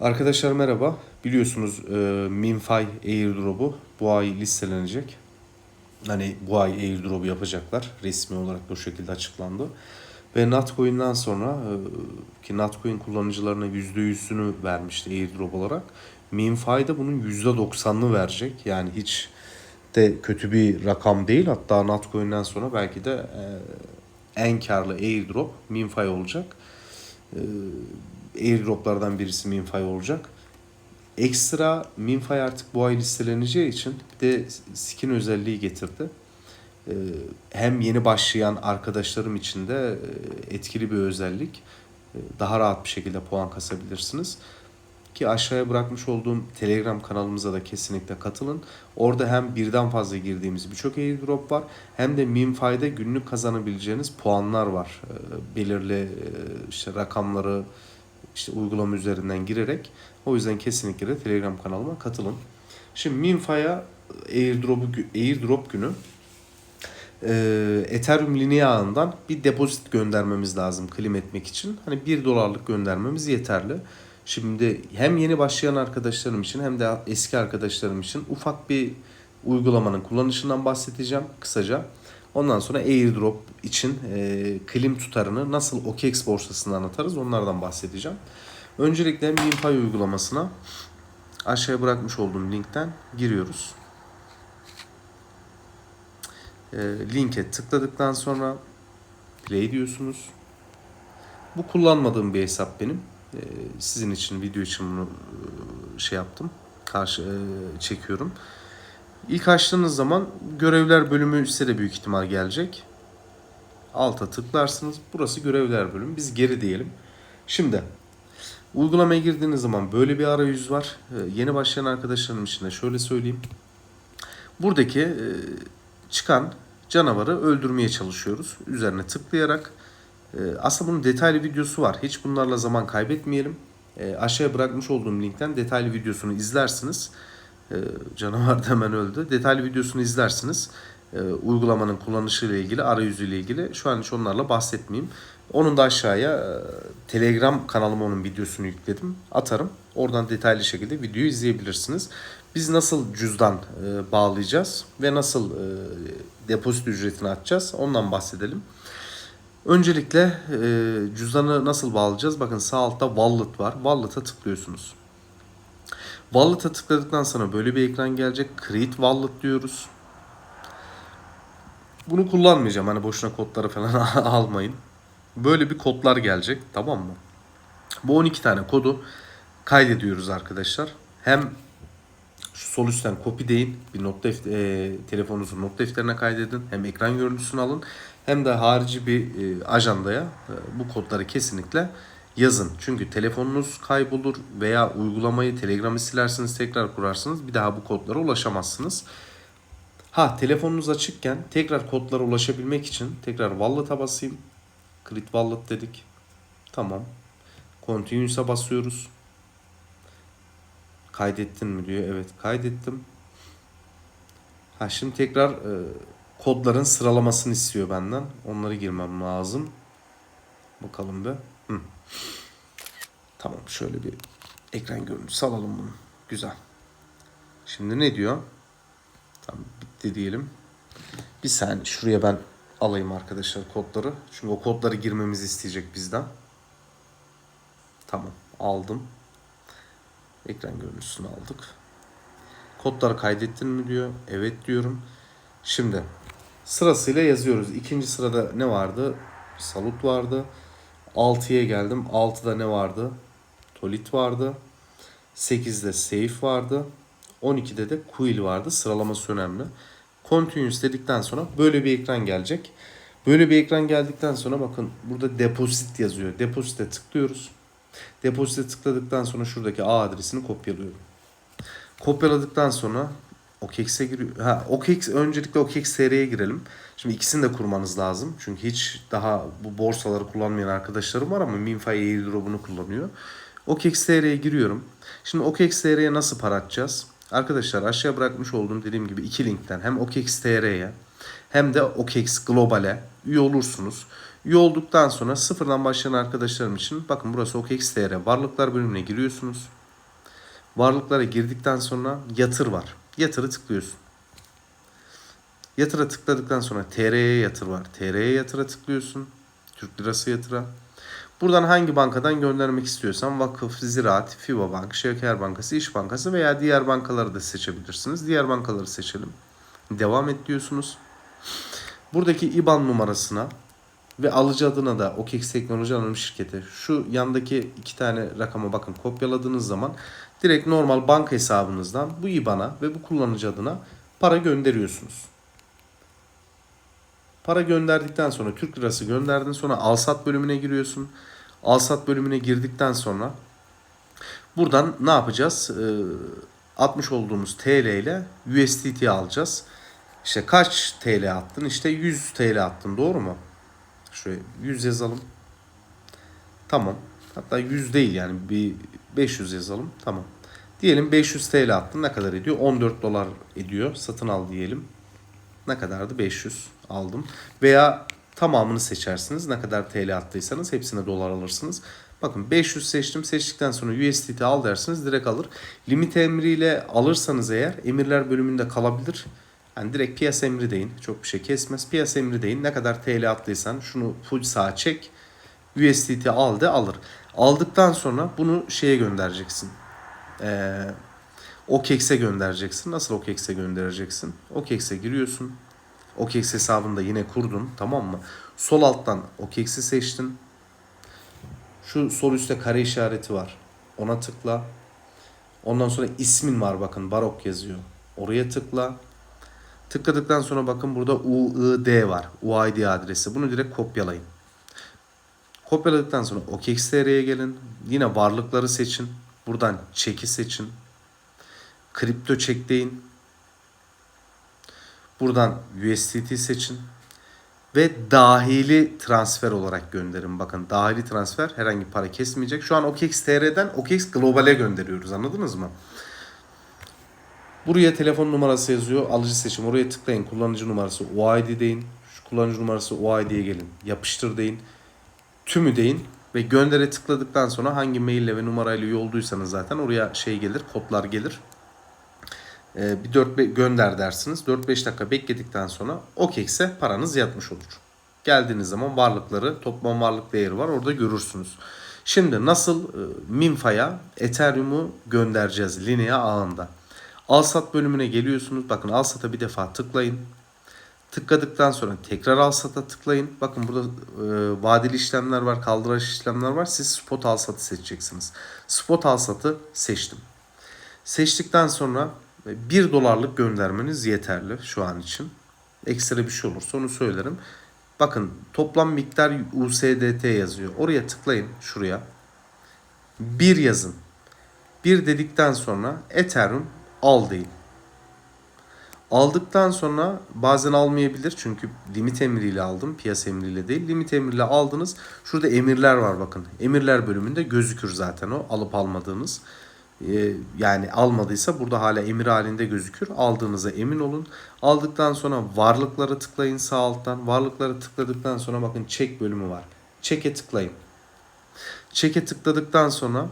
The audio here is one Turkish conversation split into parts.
Arkadaşlar merhaba. Biliyorsunuz e, MinFi airdrop'u bu ay listelenecek. Hani bu ay airdrop'u yapacaklar. Resmi olarak bu şekilde açıklandı. Ve Natcoin'den sonra e, ki Natcoin kullanıcılarına %100'ünü vermişti airdrop olarak. MinFi de bunun %90'ını verecek. Yani hiç de kötü bir rakam değil. Hatta Natcoin'den sonra belki de e, en karlı airdrop MinFi olacak. E, airdroplardan birisi MinFi olacak. Ekstra MinFi artık bu ay listeleneceği için bir de skin özelliği getirdi. Ee, Hem yeni başlayan arkadaşlarım için de e, etkili bir özellik. Ee, Daha rahat bir şekilde puan kasabilirsiniz. Ki aşağıya bırakmış olduğum Telegram kanalımıza da kesinlikle katılın. Orada hem birden fazla girdiğimiz birçok airdrop var hem de MinFi'de günlük kazanabileceğiniz puanlar var. Ee, Belirli e, işte rakamları işte uygulama üzerinden girerek. O yüzden kesinlikle de Telegram kanalıma katılın. Şimdi MinFi'ye airdrop, airdrop günü e, Ethereum linea bir depozit göndermemiz lazım claim etmek için. Hani 1 dolarlık göndermemiz yeterli. Şimdi hem yeni başlayan arkadaşlarım için hem de eski arkadaşlarım için ufak bir uygulamanın kullanışından bahsedeceğim kısaca. Ondan sonra airdrop için e, claim tutarını nasıl OKX borsasından atarız onlardan bahsedeceğim. Öncelikle MinFi uygulamasına aşağıya bırakmış olduğum linkten giriyoruz. E, linke tıkladıktan sonra play diyorsunuz. Bu kullanmadığım bir hesap benim. E, sizin için video için bunu e, şey yaptım. Karşı e, çekiyorum. İlk açtığınız zaman görevler bölümü size de büyük ihtimal gelecek. Alta tıklarsınız. Burası görevler bölümü. Biz geri diyelim. Şimdi uygulamaya girdiğiniz zaman böyle bir arayüz var. Ee, yeni başlayan arkadaşlarım için de şöyle söyleyeyim. Buradaki e, çıkan canavarı öldürmeye çalışıyoruz. Üzerine tıklayarak. E, aslında bunun detaylı videosu var. Hiç bunlarla zaman kaybetmeyelim. E, aşağıya bırakmış olduğum linkten detaylı videosunu izlersiniz. E, canavar da hemen öldü. Detaylı videosunu izlersiniz. E, uygulamanın kullanışıyla ilgili, arayüzüyle ilgili. Şu an hiç onlarla bahsetmeyeyim. Onun da aşağıya e, Telegram kanalıma onun videosunu yükledim. Atarım. Oradan detaylı şekilde videoyu izleyebilirsiniz. Biz nasıl cüzdan e, bağlayacağız ve nasıl e, ücretini atacağız ondan bahsedelim. Öncelikle e, cüzdanı nasıl bağlayacağız? Bakın sağ altta wallet var. Wallet'a tıklıyorsunuz. Wallet'a tıkladıktan sonra böyle bir ekran gelecek. Create Wallet diyoruz. Bunu kullanmayacağım. Hani boşuna kodları falan almayın. Böyle bir kodlar gelecek. Tamam mı? Bu 12 tane kodu kaydediyoruz arkadaşlar. Hem şu sol üstten copy deyin. Bir not deft e, telefonunuzu not defterine kaydedin. Hem ekran görüntüsünü alın. Hem de harici bir e, ajandaya e, bu kodları kesinlikle yazın. Çünkü telefonunuz kaybolur veya uygulamayı Telegram'ı silersiniz tekrar kurarsınız. Bir daha bu kodlara ulaşamazsınız. Ha telefonunuz açıkken tekrar kodlara ulaşabilmek için tekrar wallet'a basayım. Create wallet dedik. Tamam. Continuous'a basıyoruz. Kaydettin mi diyor. Evet kaydettim. Ha şimdi tekrar e, kodların sıralamasını istiyor benden. Onları girmem lazım. Bakalım bir. Tamam şöyle bir ekran görüntüsü alalım bunu. Güzel. Şimdi ne diyor? Tamam bitti diyelim. Bir saniye şuraya ben alayım arkadaşlar kodları. Çünkü o kodları girmemizi isteyecek bizden. Tamam aldım. Ekran görüntüsünü aldık. Kodları kaydettin mi diyor. Evet diyorum. Şimdi sırasıyla yazıyoruz. İkinci sırada ne vardı? Salut vardı. 6'ya geldim. 6'da ne vardı? Tolit vardı. 8'de Safe vardı. 12'de de Quill vardı. Sıralaması önemli. Continuous dedikten sonra böyle bir ekran gelecek. Böyle bir ekran geldikten sonra bakın burada deposit yazıyor. Deposite tıklıyoruz. Deposite tıkladıktan sonra şuradaki A adresini kopyalıyorum. Kopyaladıktan sonra OKX'e giriyor. Ha, OKX öncelikle OKX TR'ye girelim. Şimdi ikisini de kurmanız lazım. Çünkü hiç daha bu borsaları kullanmayan arkadaşlarım var ama MinFi airdrop'unu kullanıyor. OKX TR'ye giriyorum. Şimdi OKX TR'ye nasıl para atacağız? Arkadaşlar aşağıya bırakmış olduğum dediğim gibi iki linkten hem OKX TR'ye hem de OKX Global'e üye olursunuz. Üye olduktan sonra sıfırdan başlayan arkadaşlarım için bakın burası OKX TR varlıklar bölümüne giriyorsunuz. Varlıklara girdikten sonra yatır var. Yatırı tıklıyorsun. Yatıra tıkladıktan sonra TR'ye yatır var. TR'ye yatıra tıklıyorsun. Türk lirası yatıra. Buradan hangi bankadan göndermek istiyorsan vakıf, ziraat, FİBA Bank, Şeker Bankası, İş Bankası veya diğer bankaları da seçebilirsiniz. Diğer bankaları seçelim. Devam et diyorsunuz. Buradaki IBAN numarasına ve alıcı adına da OKEX Teknoloji Anonim Şirketi. Şu yandaki iki tane rakama bakın kopyaladığınız zaman direkt normal banka hesabınızdan bu IBAN'a ve bu kullanıcı adına para gönderiyorsunuz. Para gönderdikten sonra Türk lirası gönderdin sonra alsat bölümüne giriyorsun. Alsat bölümüne girdikten sonra buradan ne yapacağız? Ee, 60 olduğumuz TL ile USDT alacağız. İşte kaç TL attın? İşte 100 TL attın doğru mu? Şöyle 100 yazalım. Tamam. Hatta 100 değil yani bir 500 yazalım. Tamam. Diyelim 500 TL attın ne kadar ediyor? 14 dolar ediyor. Satın al diyelim. Ne kadardı? 500 aldım. Veya tamamını seçersiniz. Ne kadar TL attıysanız hepsine dolar alırsınız. Bakın 500 seçtim. Seçtikten sonra USDT al dersiniz direkt alır. Limit emriyle alırsanız eğer emirler bölümünde kalabilir. Yani direkt piyasa emri deyin. Çok bir şey kesmez. Piyasa emri deyin. Ne kadar TL attıysan şunu full sağa çek. USDT al de alır. Aldıktan sonra bunu şeye göndereceksin. Ee, OKEX'e göndereceksin. Nasıl OKEX'e göndereceksin? OKEX'e giriyorsun. OKEX hesabını da yine kurdun. Tamam mı? Sol alttan OKEX'i seçtin. Şu sol üstte kare işareti var. Ona tıkla. Ondan sonra ismin var bakın. Barok yazıyor. Oraya tıkla. Tıkladıktan sonra bakın burada UID var. UID adresi. Bunu direkt kopyalayın. Kopyaladıktan sonra OKEX.tr'ye gelin. Yine varlıkları seçin. Buradan çeki seçin. Kripto çek deyin. Buradan USDT seçin. Ve dahili transfer olarak gönderin. Bakın dahili transfer herhangi para kesmeyecek. Şu an OKEX.tr'den OKEX Global'e gönderiyoruz. Anladınız mı? Buraya telefon numarası yazıyor. Alıcı seçim. Oraya tıklayın. Kullanıcı numarası OID deyin. Şu kullanıcı numarası OID'ye gelin. Yapıştır deyin. Tümü deyin. Ve göndere tıkladıktan sonra hangi maille ve numarayla yolduysanız zaten oraya şey gelir. Kodlar gelir. Ee, bir 4 gönder dersiniz. 4-5 dakika bekledikten sonra OKEX'e paranız yatmış olur. Geldiğiniz zaman varlıkları, toplam varlık değeri var. Orada görürsünüz. Şimdi nasıl e, Minfa'ya Ethereum'u göndereceğiz Linea ağında. Alsat bölümüne geliyorsunuz. Bakın Alsat'a bir defa tıklayın. Tıkladıktan sonra tekrar Alsat'a tıklayın. Bakın burada e, vadeli işlemler var, kaldıraç işlemler var. Siz spot Alsat'ı seçeceksiniz. Spot Alsat'ı seçtim. Seçtikten sonra 1 dolarlık göndermeniz yeterli şu an için. Ekstra bir şey olursa onu söylerim. Bakın toplam miktar USDT yazıyor. Oraya tıklayın şuraya. 1 yazın. 1 dedikten sonra Ethereum al deyin. Aldıktan sonra bazen almayabilir çünkü limit emriyle aldım piyasa emriyle değil. Limit emriyle aldınız. Şurada emirler var bakın. Emirler bölümünde gözükür zaten o alıp almadığınız. Ee, yani almadıysa burada hala emir halinde gözükür. Aldığınıza emin olun. Aldıktan sonra varlıklara tıklayın sağ alttan. Varlıklara tıkladıktan sonra bakın çek bölümü var. Çeke tıklayın. Çeke tıkladıktan sonra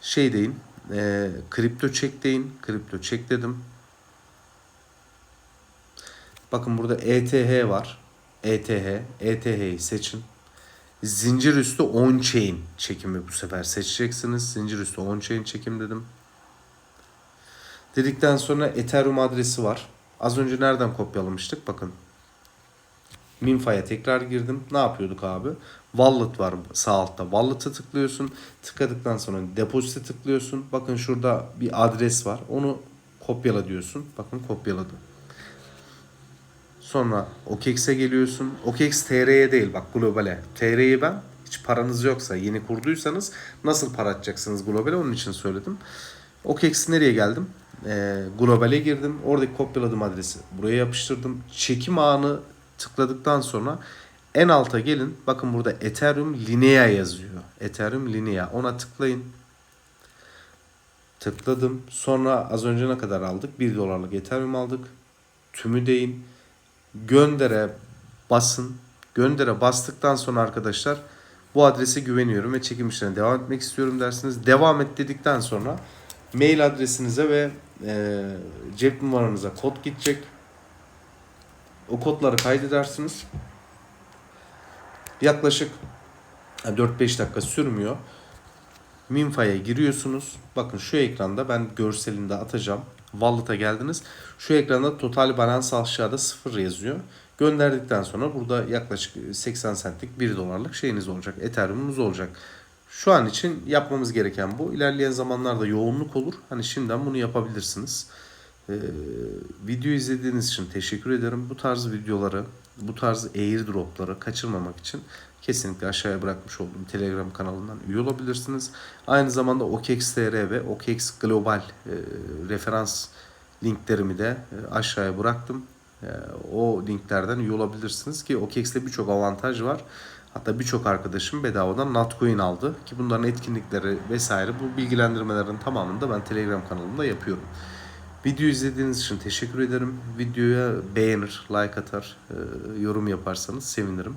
şey deyin. E, kripto çek deyin. Kripto çek dedim. Bakın burada ETH var. ETH. ETH'yi seçin. Zincir üstü on chain çekimi bu sefer seçeceksiniz. Zincir üstü on chain çekim dedim. Dedikten sonra Ethereum adresi var. Az önce nereden kopyalamıştık? Bakın. Minfa'ya tekrar girdim. Ne yapıyorduk abi? Wallet var sağ altta. Wallet'a tıklıyorsun. Tıkladıktan sonra depozite tıklıyorsun. Bakın şurada bir adres var. Onu kopyala diyorsun. Bakın kopyaladım. Sonra OKEX'e geliyorsun. OKEX TR'ye değil bak globale. TR'yi ben hiç paranız yoksa yeni kurduysanız nasıl para atacaksınız globale onun için söyledim. OKEX nereye geldim? Ee, globale girdim. Oradaki kopyaladığım adresi buraya yapıştırdım. Çekim ağını tıkladıktan sonra en alta gelin. Bakın burada Ethereum Linea yazıyor. Ethereum Linea. Ona tıklayın. Tıkladım. Sonra az önce ne kadar aldık? 1 dolarlık Ethereum aldık. Tümü deyin göndere basın. Göndere bastıktan sonra arkadaşlar bu adrese güveniyorum ve çekim işlerine devam etmek istiyorum dersiniz. Devam et dedikten sonra Mail adresinize ve e, cep numaranıza kod gidecek. O kodları kaydedersiniz. Yaklaşık 4-5 dakika sürmüyor. Minfa'ya giriyorsunuz. Bakın şu ekranda ben görselinde atacağım. Wallet'a geldiniz. Şu ekranda total balans aşağıda 0 yazıyor. Gönderdikten sonra burada yaklaşık 80 centlik 1 dolarlık şeyiniz olacak. Ethereum'unuz olacak. Şu an için yapmamız gereken bu. İlerleyen zamanlarda yoğunluk olur. Hani şimdiden bunu yapabilirsiniz. Ee, video izlediğiniz için teşekkür ederim. Bu tarz videoları, bu tarz airdropları kaçırmamak için kesinlikle aşağıya bırakmış olduğum Telegram kanalından üye olabilirsiniz. Aynı zamanda OKEX.TR ve OKEX Global e, referans linklerimi de e, aşağıya bıraktım. E, o linklerden üye olabilirsiniz ki OKEX'te birçok avantaj var. Hatta birçok arkadaşım bedavadan Natcoin aldı ki bunların etkinlikleri vesaire bu bilgilendirmelerin tamamını da ben Telegram kanalımda yapıyorum. Video izlediğiniz için teşekkür ederim. Videoya beğenir, like atar, e, yorum yaparsanız sevinirim.